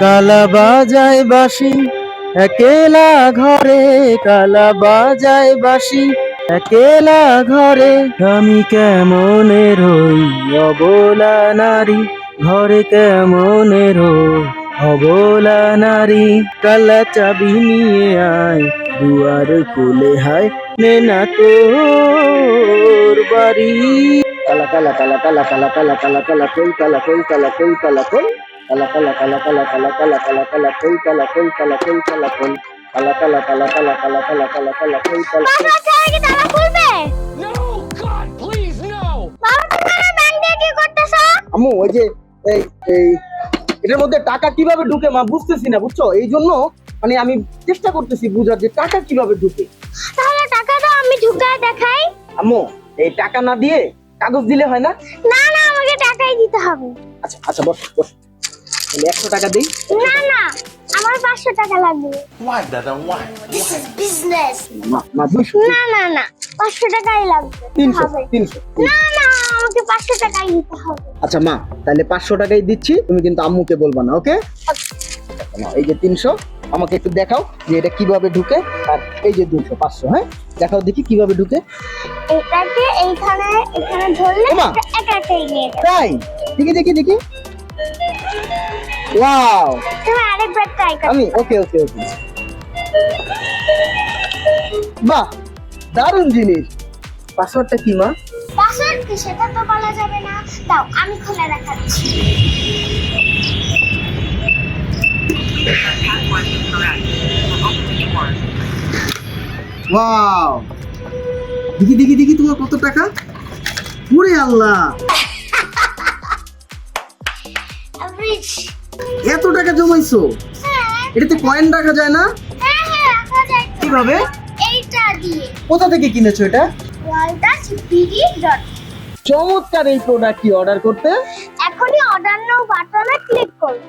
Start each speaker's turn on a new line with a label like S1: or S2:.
S1: কালা বাজায় বাসি একেলা ঘরে কালা বাজায় বাসি একেলা ঘরে আমি কেমনে রই অবলা নারী ঘরে কেমনে রই অবলা নারী কালা চাবি নিয়ে আয় দুয়ার খুলে হায় নে না তোর বাড়ি কালা কালা কালা কালা কালা কালা কালা কালা কই কালা কই কালা কই কালা কই কালা কালা কালা কালা কালা কালা কালা কালা কই কালা কই কালা কই কালা কই কালা কালা কালা কালা কালা কালা কালা কালা কই কালা কই
S2: বাবা ছেলে কি তালা খুলবে
S3: No! God, please, no!
S2: বাবা তুমি ব্যাংক দিয়ে কি করতেছো
S1: আম্মু ওই যে এই এই এটার মধ্যে টাকা কীভাবে ঢুকে মা বুঝতেছি না বুঝছ এই জন্য মানে আমি চেষ্টা করতেছি বুঝার যে টাকা কীভাবে ঢুকে
S2: তাহলে টাকা দাও আমি ঢুকায় দেখাই
S1: আম্মু এই টাকা না দিয়ে কাগজ দিলে হয় না
S2: না না আমাকে টাকাই দিতে হবে
S1: আচ্ছা আচ্ছা বস বস তাহলে একশো টাকা দিই?
S2: না না আমার পাঁচশো টাকা লাগবে।
S3: Why, Dada? Why?
S2: বিজনেস
S1: মা মা দুইশো
S2: না না না পাঁচশো টাকাই লাগবে
S1: তিনশো তিনশো
S2: না না আমাকে পাঁচশো টাকাই দিতে হবে।
S1: আচ্ছা মা তাহলে পাঁচশো টাকাই দিচ্ছি তুমি কিন্তু আম্মুকে বলবা না ওকে? এই যে তিনশো আমাকে একটু দেখাও যে এটা কীভাবে ঢুকে আর এই যে দুশো পাঁচশো হ্যাঁ? দেখাও দেখি কীভাবে ঢুকে।
S2: এটাকে এইখানে এখানে ধরলে এটা একা একাই নিয়ে যাবে।
S1: তাই? দেখি দেখি দেখি। ওয়াও
S2: তুমি আরেকবার ট্রাই করো
S1: আমি ওকে ওকে ওকে বাহ দারুণ জিনিস। পাসওয়ার্ডটা কি মা?
S2: পাসওয়ার্ড কি সেটা তো বলা যাবে না। দাও আমি খুলে দেখাচ্ছি।
S1: ওয়াও দেখি দেখি দেখি তোমার কত টাকা? পুরে আল্লাহ। এত টাকা জমাইছো?
S2: হ্যাঁ।
S1: এটাতে কয়েন রাখা যায় না?
S2: হ্যাঁ হ্যাঁ।
S1: কীভাবে?
S2: এইটা দিয়ে।
S1: কোথা থেকে কিনেছো এটা? চমৎকার এই প্রোডাক্টটি অর্ডার করতে?
S2: এখনই অর্ডার নাও বাটনে ক্লিক করুন